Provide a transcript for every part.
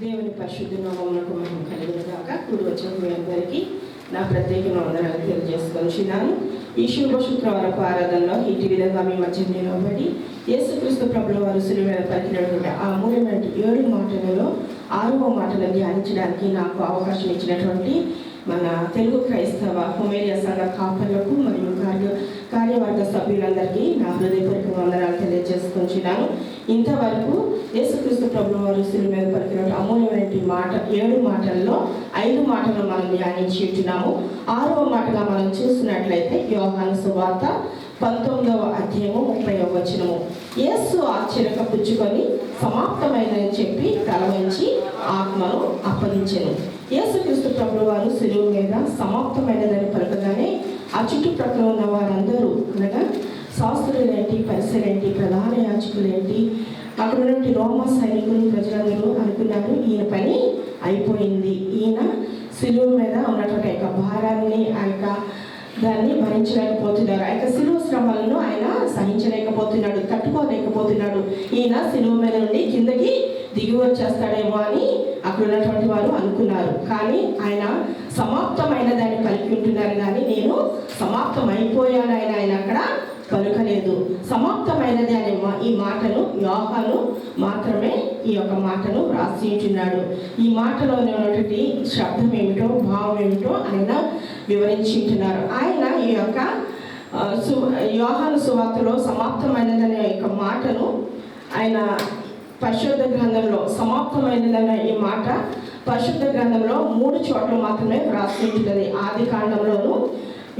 దేవుని పరిశుద్ధ నామములకు మహిమ కలిగిన గాక. కూడి వచ్చిన మీ అందరికీ నా ప్రత్యేక వందనాలు తెలియజేసుకొచ్చినాను ఈ శుభ శుక్రవారపు ఆరాధనలో ఇటు విధంగా మీ మధ్య నిలబడి యేసుక్రీస్తు ప్రభుల వారు సులువైన పలికినటువంటి ఆ మూడమైన ఏడు మాటలలో ఆరవ మాటలను ధ్యానించడానికి నాకు అవకాశం ఇచ్చినటువంటి మన తెలుగు క్రైస్తవ హుమేరియా సంఘ కాపర్లకు మరియు కార్య కార్యవర్గ సభ్యులందరికీ నా హృదయపూర్వక వందనాలు తెలియజేసుకుంటున్నాను ఇంతవరకు యేసుక్రీస్తు ప్రభు వారు సిలువ మీద పలికిన అమూల్యమైన మాట ఏడు మాటల్లో ఐదు మాటలు మనం ధ్యానించి ఉంటున్నాము. ఆరవ మాటగా మనం చూసినట్లయితే యోహాను సువార్త పంతొమ్మిదవ అధ్యాయము ముప్పై వచనము. యేసు ఆశ్చర్యక పుచ్చుకొని సమాప్తమైనని చెప్పి తలవంచి ఆత్మను అప్పగించను. యేసుక్రీస్తు ప్రభు వారు సిలువ మీద సమాప్తమైనదని పలకగానే ఆ చుట్టుప్రక్కల ఉన్న వారందరూ అనగా శాస్త్రులేంటి పరిసరేంటి ప్రధాన యాజకులేంటి అక్కడ ఉన్నటువంటి రోమ సైనికులు ప్రజలందరూ అనుకున్నారు ఈయన పని అయిపోయింది. ఈయన సిలువ మీద ఉన్నటువంటి ఆ యొక్క భారాన్ని ఆ యొక్క దాన్ని భరించలేకపోతున్నారు. ఆ యొక్క సిలువ శ్రమలను ఆయన సహించలేకపోతున్నాడు తట్టుకోలేకపోతున్నాడు. ఈయన సిలువ మీద నుండి కిందకి దిగి వచ్చేస్తాడేమో అని అక్కడ ఉన్నటువంటి వారు అనుకున్నారు. కానీ ఆయన సమాప్తమైన దాన్ని కలిపి ఉంటున్నారు. కానీ నేను సమాప్తం అయిపోయాను ఆయన ఆయన అక్కడ పలుకలేదు సమాప్తమైనది అనే మా- ఈ మాటను యోహాను మాత్రమే ఈ యొక్క మాటను రాసి ఉంటున్నాడు ఈ మాటలో ఉన్నటువంటి శబ్దం ఏమిటో భావం ఏమిటో ఆయన వివరించి ఉంటున్నారు ఆయన ఈ యొక్క సు యోహాను సువార్తలో సమాప్తమైనదనే యొక్క మాటను ఆయన పరిశుద్ధ గ్రంథంలో సమాప్తమైనదనే ఈ మాట పరిశుద్ధ గ్రంథంలో మూడు చోట్ల మాత్రమే వ్రాసి ఉంటుంది ఆది కాండంలోను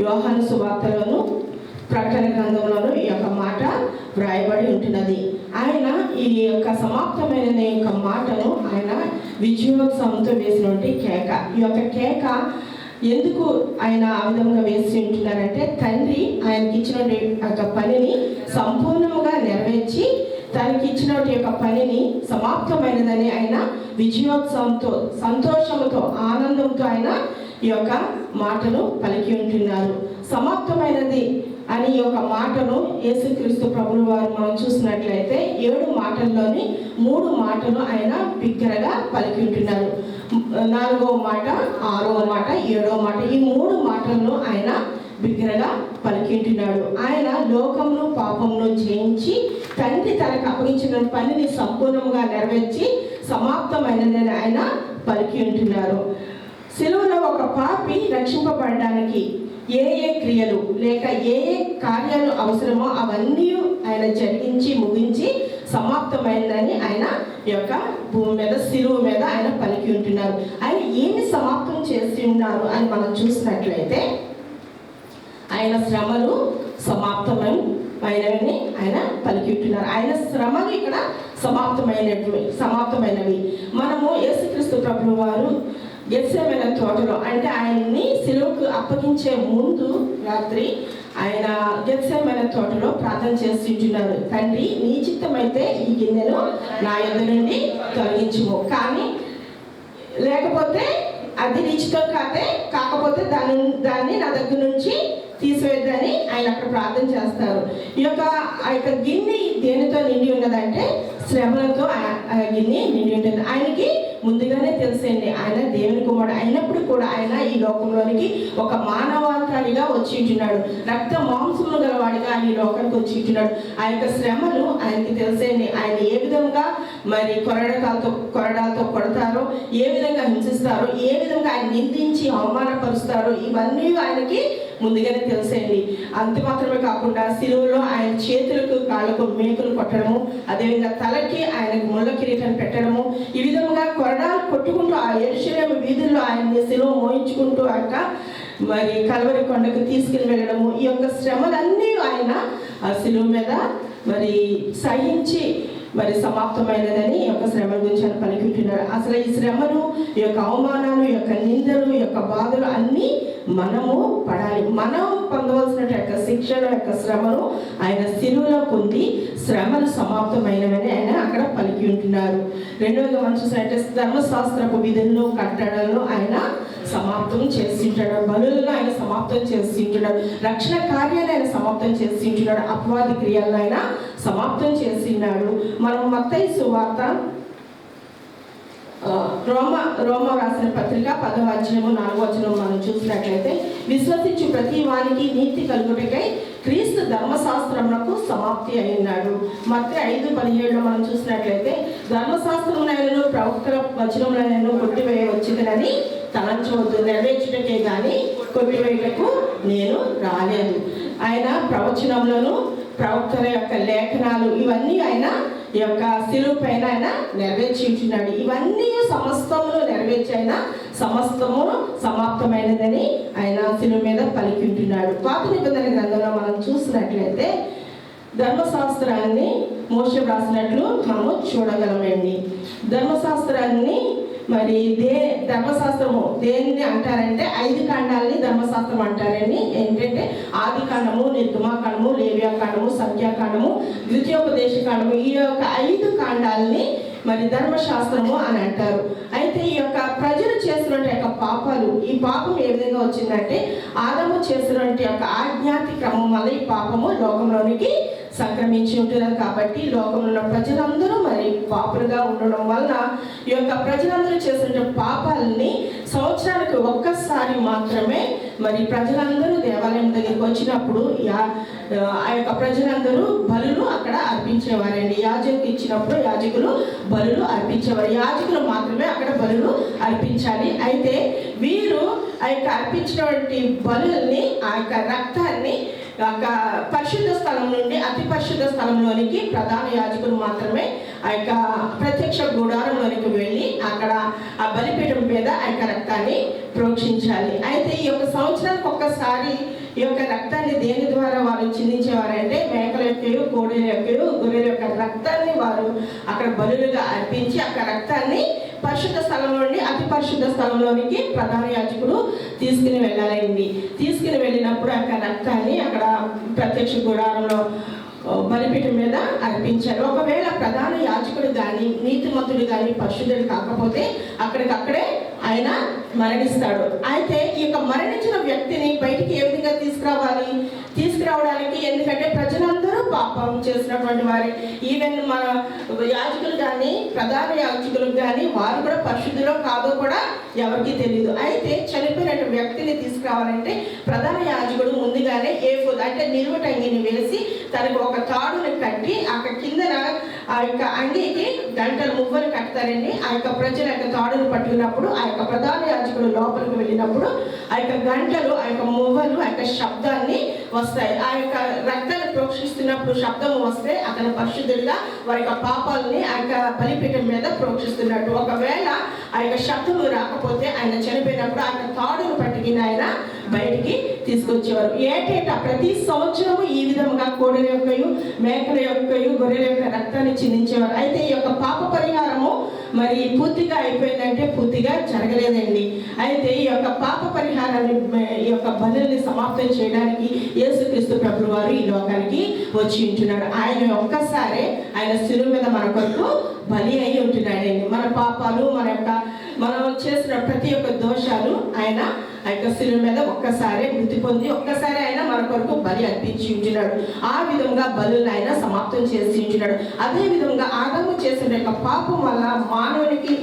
యోహాను సువార్తలోను ప్రకటన గ్రంథంలోనూ ఈ యొక్క మాట వ్రాయబడి ఉంటున్నది. ఆయన ఈ యొక్క సమాప్తమైన యొక్క మాటను ఆయన విజయోత్సవంతో వేసినటువంటి కేక. ఈ యొక్క కేక ఎందుకు ఆయన ఆ విధంగా వేసి ఉంటున్నారంటే తండ్రి ఆయనకి ఇచ్చిన యొక్క పనిని సంపూర్ణముగా నెరవేర్చి తనకి ఇచ్చినటువంటి యొక్క పనిని సమాప్తమైనదని ఆయన విజయోత్సవంతో సంతోషంతో ఆనందంతో ఆయన ఈ యొక్క మాటను పలికి ఉంటున్నారు. సమాప్తమైనది అని ఈ యొక్క మాటను యేసుక్రీస్తు ప్రభులు వారు మనం చూసినట్లయితే ఏడు మాటల్లోని మూడు మాటలు ఆయన బిగ్గరగా పలికి ఉంటున్నారు నాలుగో మాట ఆరో మాట ఏడో మాట ఈ మూడు మాటలను ఆయన బిగ్గరగా పలికింటున్నాడు ఆయన లోకంలో పాపంలో జయించి తండ్రి తనకు అప్పగించిన పనిని సంపూర్ణంగా నెరవేర్చి సమాప్తమైనదని ఆయన పలికి ఉంటున్నారు సెలవులో ఒక పాపి రక్షింపబడడానికి ఏ ఏ క్రియలు లేక ఏ ఏ కార్యాలు అవసరమో అవన్నీ ఆయన జరిగించి ముగించి సమాప్తమైందని ఆయన యొక్క భూమి మీద శిలువు మీద ఆయన పలికి ఉంటున్నారు. ఆయన ఏమి సమాప్తం చేసి ఉన్నారు అని మనం చూసినట్లయితే ఆయన శ్రమలు సమాప్తమై అయినవి ఆయన పలికి ఉంటున్నారు. ఆయన శ్రమలు ఇక్కడ సమాప్తమైనవి సమాప్తమైనవి. మనము యేసుక్రీస్తు ప్రభు వారు గెస్సేమైన తోటలో. అంటే ఆయన్ని సిలువుకు అప్పగించే ముందు రాత్రి ఆయన గెత్సేమైన తోటలో ప్రార్థన చేస్తుంటున్నారు తండ్రి నీ చిత్తమైతే ఈ గిన్నెను నా యొద్ద నుండి తొలగించుము. కానీ లేకపోతే అది నీచితో కాతే కాకపోతే దాని దాన్ని నా దగ్గర నుంచి తీసివేద్దని ఆయన అక్కడ ప్రార్థన చేస్తారు. ఈ యొక్క ఆ యొక్క గిన్నె దేనితో నిండి ఉన్నదంటే శ్రమలతో ఆ గిన్నె నిండి ఉంటుంది. ఆయనకి ముందుగానే తెలిసేయండి ఆయన దేవుని కుమారుడు అయినప్పుడు కూడా ఆయన ఈ లోకంలోనికి ఒక మానవాంతరిగా వచ్చి ఉంటున్నాడు. రక్త మాంసములు గలవాడిగా ఈ లోకానికి వచ్చి ఉంటున్నాడు. ఆ యొక్క శ్రమలు ఆయనకి తెలిసేయండి ఆయన ఏ విధంగా మరి కొరడాలతో కొరడాలతో కొడతారో ఏ విధంగా హింసిస్తారో ఏ విధంగా ఆయన నిందించి అవమానపరుస్తారో ఇవన్నీ ఆయనకి ముందుగానే తెలిసేయండి అంత మాత్రమే కాకుండా సిలువలో ఆయన చేతులకు కాళ్ళకు మేకులు కొట్టడము అదేవిధంగా తలకి ఆయనకు ముళ్ళ కిరీటం పెట్టడము ఈ విధంగా కొరడాలు కొట్టుకుంటూ ఆ ఎరుశలేము వీధుల్లో ఆయన్ని సిలువ మోయించుకుంటూ ఆ యొక్క మరి కలవరి కొండకు తీసుకుని వెళ్ళడము ఈ యొక్క శ్రమలన్నీ ఆయన ఆ సిలువ మీద మరి సహించి మరి సమాప్తమైనదని ఈ యొక్క శ్రమ గురించి ఆయన పలికింటున్నాడు అసలు ఈ శ్రమలు ఈ యొక్క అవమానాలు ఈ యొక్క నిందలు ఈ యొక్క బాధలు అన్నీ మనము పడాలి. మనం పొందవలసిన యొక్క శిక్షణ యొక్క శ్రమను ఆయన సిలువలో పొంది శ్రమలు సమాప్తమైనవని ఆయన అక్కడ పలికి ఉంటున్నారు. రెండవగా మనం చూసినట్టే ధర్మశాస్త్రపు విధుల్లో కట్టడంలో ఆయన సమాప్తం చేస్తుంటాడు బలులను ఆయన సమాప్తం చేస్తుంటున్నాడు రక్షణ కార్యాన్ని ఆయన సమాప్తం చేస్తుంటున్నాడు అపవాది క్రియలను ఆయన సమాప్తం చేస్తున్నాడు మనం మత్తయి సువార్త రోమ రోమ రాసిన పత్రిక పదవ అధ్యాయము నాలుగో వచనం మనం చూసినట్లయితే విశ్వసించు ప్రతి వానికి నీతి కలుగుటకై క్రీస్తు ధర్మశాస్త్రమునకు సమాప్తి అయినాడు. మధ్య ఐదు పదిహేడులో మనం చూసినట్లయితే ధర్మశాస్త్రములైనను ప్రవక్తల వచనములైనను కొట్టివేయవచ్చునని తలంచవద్దు నెరవేర్చుటకే కానీ కొట్టివేయటకు నేను రాలేదు. ఆయన ప్రవచనములను ప్రవక్తల యొక్క లేఖనాలు ఇవన్నీ ఆయన ఈ యొక్క శిలువు పైన ఆయన నెరవేర్చి ఇవన్నీ సమస్తమును నెరవేర్చి ఆయన సమస్తము సమాప్తమైనదని ఆయన శిలువు మీద పలికి ఉంటున్నాడు పాత నిబంధన గ్రంథంలో మనం చూసినట్లయితే ధర్మశాస్త్రాన్ని మోస రాసినట్లు మనము చూడగలమండి. ధర్మశాస్త్రాన్ని మరి దే ధర్మశాస్త్రము దేన్ని అంటారంటే ఐదు కాండాలని ధర్మశాస్త్రం అంటారని ఏంటంటే ఆది కాండము నిర్గమాకాండము లేవ్యాకాండము సంఖ్యాకాండము ద్వితీయోపదేశ కాండము ఈ యొక్క ఐదు కాండాలని మరి ధర్మశాస్త్రము అని అంటారు. అయితే ఈ యొక్క ప్రజలు చేసినటువంటి పాపాలు. ఈ పాపం ఏ విధంగా వచ్చిందంటే ఆదము చేసినటువంటి యొక్క ఆజ్ఞాతి క్రమం వల్ల ఈ పాపము లోకంలోనికి సంక్రమించి ఉంటున్నారు కాబట్టి లోకంలో ప్రజలందరూ మరి పాపులుగా ఉండడం వలన ఈ యొక్క ప్రజలందరూ చేసిన పాపాలని సంవత్సరానికి ఒక్కసారి మాత్రమే మరి ప్రజలందరూ దేవాలయం దగ్గరికి వచ్చినప్పుడు యా- ఆ యొక్క ప్రజలందరూ బలులు అక్కడ అర్పించేవారండి. యాజకు ఇచ్చినప్పుడు యాజకులు బలులు అర్పించేవారు. యాజకులు మాత్రమే అక్కడ బలులు అర్పించాలి. అయితే వీరు ఆ యొక్క అర్పించినటువంటి బలుల్ని ఆ యొక్క రక్తాన్ని పరిశుద్ధ స్థలం నుండి అతి పరిశుద్ధ స్థలంలోనికి ప్రధాన యాజకులు మాత్రమే ఆ యొక్క ప్రత్యక్ష గుడారంలోనికి వెళ్ళి అక్కడ ఆ బలిపీఠం మీద ఆ యొక్క రక్తాన్ని ప్రోక్షించాలి. అయితే ఈ యొక్క సంవత్సరానికి ఒక్కసారి ఈ యొక్క రక్తాన్ని దేని ద్వారా వారు చిందించేవారంటే మేకల యొక్క కోడెల యొక్క గొర్రెల యొక్క రక్తాన్ని వారు అక్కడ బలులుగా అర్పించి అక్కడ రక్తాన్ని పరిశుద్ధ స్థలం నుండి అతి పరిశుద్ధ స్థలంలోనికి ప్రధాన యాజకుడు తీసుకుని వెళ్ళాలండి. తీసుకుని వెళ్ళినప్పుడు అక్కడ రక్తాన్ని అక్కడ ప్రత్యక్ష గుడారంలో బలిపీఠం మీద అర్పించారు. ఒకవేళ ప్రధాన యాజకుడు కానీ నీతిమంతుడు కానీ పరిశుద్ధుడు కాకపోతే అక్కడికక్కడే ఆయన మరణిస్తాడు. అయితే ఈ యొక్క మరణించిన వ్యక్తిని బయటికి ఏ విధంగా తీసుకురావాలి? తీసుకురావడానికి ఎందుకంటే ప్రజలందరూ పాపం చేసినటువంటి వారి ఈవెన్ మన యాజకులు కానీ ప్రధాన యాజకులు కానీ వారు కూడా పరిశుద్ధులో కాదో కూడా ఎవరికీ తెలియదు అయితే చనిపోయిన వ్యక్తిని తీసుకురావాలంటే ప్రధాన యాజకుడు ముందుగానే ఏ ఫుడ్ అంటే నిలువటంగిని వేసి తనకు ఒక ఆ యొక్క అంగీకి గంటలు మువ్వలు కడతారండి ఆ యొక్క ప్రజల యొక్క తాడులు పట్టుకున్నప్పుడు ఆ యొక్క ప్రధాన యాజకుడు లోపలికి వెళ్ళినప్పుడు ఆ యొక్క గంటలు ఆ యొక్క మువ్వలు ఆ యొక్క శబ్దాన్ని వస్తాయి ఆ యొక్క రక్తాన్ని ప్రోక్షిస్తున్నప్పుడు శబ్దం వస్తే అతను పరిశుద్ధుడిగా వారి యొక్క పాపాలని ఆ యొక్క బలిపీఠం మీద ప్రోక్షిస్తున్నట్టు ఒకవేళ ఆ యొక్క శబ్దము రాకపోతే ఆయన చనిపోయినప్పుడు ఆ యొక్క తాడు తీసుకొచ్చేవారు. ఏటేటా ప్రతి సంవత్సరము ఈ విధముగా కోడల యొక్కయు మేకల యొక్కయు గొర్రెల యొక్క రక్తాన్ని చిందించేవారు. అయితే ఈ యొక్క పాప పరిహారము మరి పూర్తిగా అయిపోయిందంటే పూర్తిగా జరగలేదండి. అయితే ఈ యొక్క పాప పరిహారాన్ని ఈ యొక్క బలుల్ని సమాప్తం చేయడానికి యేసుక్రీస్తు ప్రభు వారు ఈ లోకానికి వచ్చి ఉంటున్నాడు. ఆయన ఒక్కసారే ఆయన శిలువ మీద మన కొరకు బలి అయి ఉంటున్నాడండి. మన పాపాలు మన యొక్క మనం చేసిన ప్రతి ఒక్క దోషాలు ఆయన ఆ యొక్క శిలువ మీద ఒక్కసారే మృతి పొంది ఒక్కసారి ఆయన మన కొరకు బలి అర్పించి ఉంటున్నాడు ఆ విధంగా బలులను ఆయన సమాప్తం చేసి ఉంటున్నాడు అదే విధంగా ఆదము చేసిన యొక్క పాపం వల్ల మానవునికి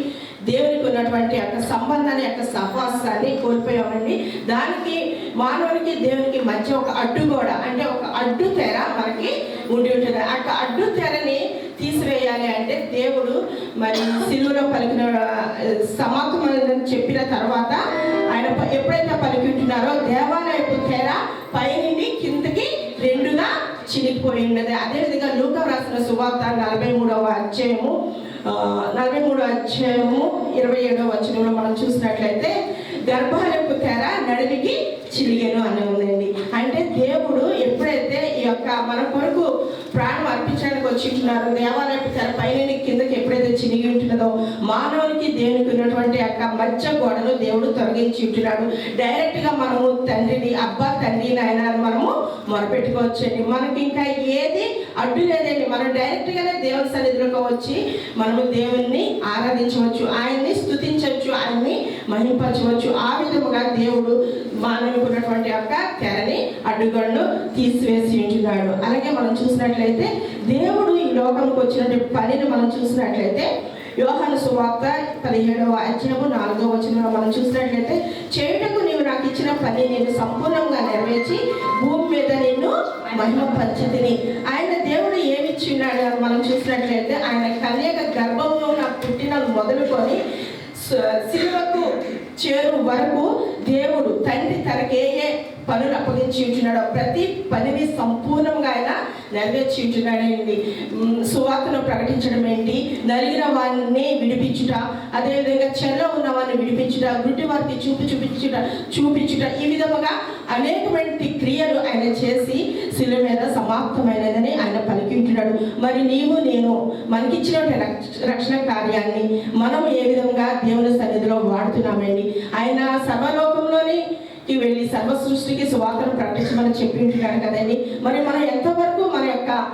దేవునికి ఉన్నటువంటి యొక్క సంబంధాన్ని యొక్క సహవాసాన్ని కోల్పోయామండి. దానికి మానవునికి దేవునికి మధ్య ఒక అడ్డుగోడ అంటే ఒక అడ్డు తెర మనకి ఉండి ఉంటుంది ఆ యొక్క అడ్డు తెరని తీసివేయాలి అంటే దేవుడు మరి సిలువలో పలికిన సమాప్తమని చెప్పిన తర్వాత ఆయన ఎప్పుడైతే పలికింటున్నారో దేవాలయపు తెర పైనుండి కిందకి రెండుగా చినిగిపోయి ఉన్నది. అదేవిధంగా లూక రాసిన సువార్త నలభై మూడవ అధ్యాయము నలభై మూడవ అధ్యాయము ఇరవై ఏడవ వచనంలో మనం చూసినట్లయితే గర్భాలయపు తెర నడిమికి చిలిగెను అని ఉందండి. అంటే దేవుడు ఎప్పుడైతే ఈ యొక్క మన కొరకు ప్రాణం వచ్చి ఉంటున్నారు. దేవాలయపు తెర పైన కిందకి ఎప్పుడైతే చినిగి ఉంటున్నదో మానవునికి దేవునికి ఉన్నటువంటి యొక్క మధ్య గోడను దేవుడు తొలగించి ఉంటున్నాడు. డైరెక్ట్గా మనము తండ్రిని అబ్బా తండ్రి నాయన మనము మొరపెట్టుకోవచ్చండి. మనకి ఇంకా ఏది అడ్డు లేదండి. మనం డైరెక్ట్ గానే దేవుని సన్నిధిలోకి వచ్చి మనము దేవుణ్ణి ఆరాధించవచ్చు ఆయన్ని స్థుతించవచ్చు ఆయన్ని మహింపరచవచ్చు. ఆ విధముగా దేవుడు మానవునికి ఉన్నటువంటి యొక్క తెరని తీసివేసి ఉంటున్నాడు. అలాగే మనం చూసినట్లయితే దేవుడు ఈ లోకంకి వచ్చినటువంటి పనిని మనం చూసినట్లయితే యోహాను సువార్త పదిహేడవ అధ్యాయము నాలుగవ వచనంలో మనం చూసినట్లయితే చేయుటకు నీవు నాకు ఇచ్చిన పని నేను సంపూర్ణంగా నెరవేర్చి భూమి మీద నిన్ను మహిమ పంచతిని ఆయన దేవుడు ఏమిచ్చిన్నాడు అని మనం చూసినట్లయితే ఆయన కన్యక గర్భంలో నాకు పుట్టిన మొదలుకొని స- సిలువకు చేరు వరకు దేవుడు తండ్రి తనకేయే పనులు అప్పగించి ఉంటున్నాడో ప్రతి పనిని సంపూర్ణంగా ఆయన నెరవేర్చి ఉంటున్నాడండి సువార్తను ప్రకటించడం ఏంటి? నలిగిన వారిని విడిపించుట అదేవిధంగా చెల్ల ఉన్న వారిని విడిపించుట గుడ్డి వారికి చూపు చూపించుట చూపించుట ఈ విధముగా అనేకమైన క్రియలు ఆయన చేసి శిల మీద సమాప్తమైనదని ఆయన పలికి ఉంటున్నాడు మరి నీవు నేను మనకిచ్చిన రక్ష- రక్షణ కార్యాన్ని మనం ఏ విధంగా దేవుని సన్నిధిలో వాడుతున్నామండి? ఆయన సర్వలోకంలోని వెళ్ళి సర్వ సృష్టికి సువార్తను ప్రకటించమని చెప్పి ఉంటున్నాడు కదండి. మరి మనం ఎంతవరకు మన యొక్క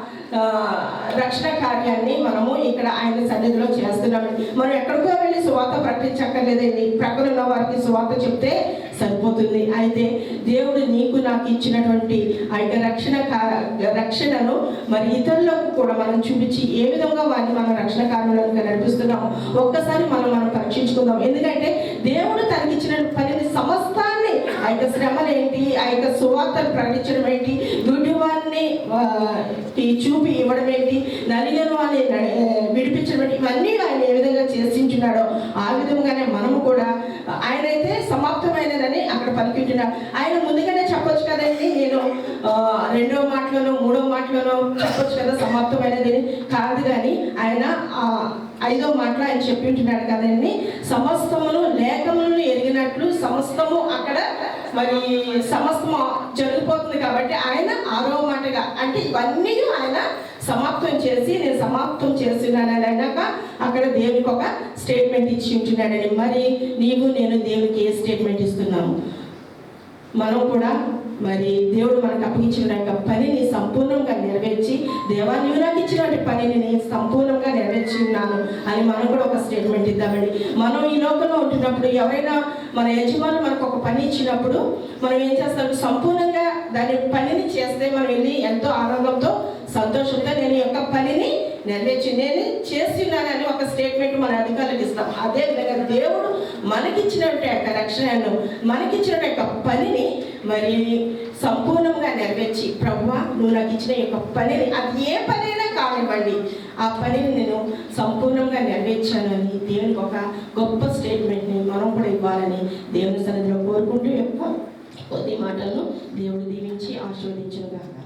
రక్షణ కార్యాన్ని మనము ఇక్కడ ఆయన సన్నిధిలో చేస్తున్నామండి. మనం ఎక్కడికో వెళ్ళి సువార్త ప్రకటించక్కర్లేదండి. ప్రక్కన ఉన్న వారికి సువార్త చెప్తే సరిపోతుంది. అయితే దేవుడు నీకు నాకు ఇచ్చినటువంటి ఆ యొక్క రక్షణ కా- రక్షణను మరి ఇతరులకు కూడా మనం చూపించి ఏ విధంగా వారిని మనం రక్షణ కార్యాలను నడిపిస్తున్నాము ఒక్కసారి మనం మనం పరీక్షించుకుందాం. ఎందుకంటే దేవుడు తనకిచ్చిన పని యొక్క శ్రమలు ఏంటి? ఆ యొక్క సువార్తను ప్రకటించడం ఏంటి? గుడ్డి చూపి ఇవ్వడం ఏంటి? నలిగిన వారిని విడిపించడం ఏంటి? ఇవన్నీ ఆయన ఏ విధంగా చేసించున్నాడో ఆ విధంగానే మనము కూడా ఆయన అయితే సమాప్తమైనదని అక్కడ పలికింటున్నాడు ఆయన ముందుగానే చెప్పొచ్చు కదండి నేను రెండో మాటలోనో మూడో మాటలోనో చెప్పొచ్చు కదా సమాప్తమైనది కాదు కానీ ఆయన ఐదో మాటలో ఆయన చెప్పి ఉంటున్నాడు కదండి. సమస్తమును లేఖములను ఎరిగినట్లు సమస్తము అక్కడ మరి సమస్తము జరిగిపోతుంది కాబట్టి ఆయన ఆరో మాటగా అంటే ఇవన్నీ ఆయన సమాప్తం చేసి నేను సమాప్తం చేస్తున్నానని అన్నాక అక్కడ దేవునికి ఒక స్టేట్మెంట్ ఇచ్చి ఉంటున్నాడని మరి నీవు నేను దేవునికి ఏ స్టేట్మెంట్ ఇస్తున్నాము? మనం కూడా మరి దేవుడు మనకు అప్పగించిన యొక్క పనిని సంపూర్ణంగా నెరవేర్చి దేవా నీవు నాకు ఇచ్చినటువంటి పనిని నేను సంపూర్ణంగా నెరవేర్చి ఉన్నాను అని మనం కూడా ఒక స్టేట్మెంట్ ఇద్దామండి. మనం ఈ లోకంలో ఉంటున్నప్పుడు ఎవరైనా మన యజమానులు మనకు ఒక పని ఇచ్చినప్పుడు మనం ఏం చేస్తాం? సంపూర్ణంగా దాని పనిని చేస్తే మనం వెళ్ళి ఎంతో ఆనందంతో సంతోషంతో నేను యొక్క పనిని నెరవేర్చి నేను చేస్తున్నానని ఒక స్టేట్మెంట్ మన అధికారులకు ఇస్తాం. అదే విధంగా దేవుడు మనకిచ్చినటువంటి యొక్క రక్షణను మనకిచ్చిన యొక్క పనిని మరి సంపూర్ణంగా నెరవేర్చి ప్రభువా నువ్వు నాకు ఇచ్చిన యొక్క పనిని అది ఏ పనైనా కానివ్వండి ఆ పనిని నేను సంపూర్ణంగా నెరవేర్చానని దేవునికి ఒక గొప్ప స్టేట్మెంట్ని మనం కూడా ఇవ్వాలని దేవుని సన్నిధిలో కోరుకుంటూ యొక్క కొద్ది మాటలను దేవుడు దీవించి ఆశీర్వదించుగాక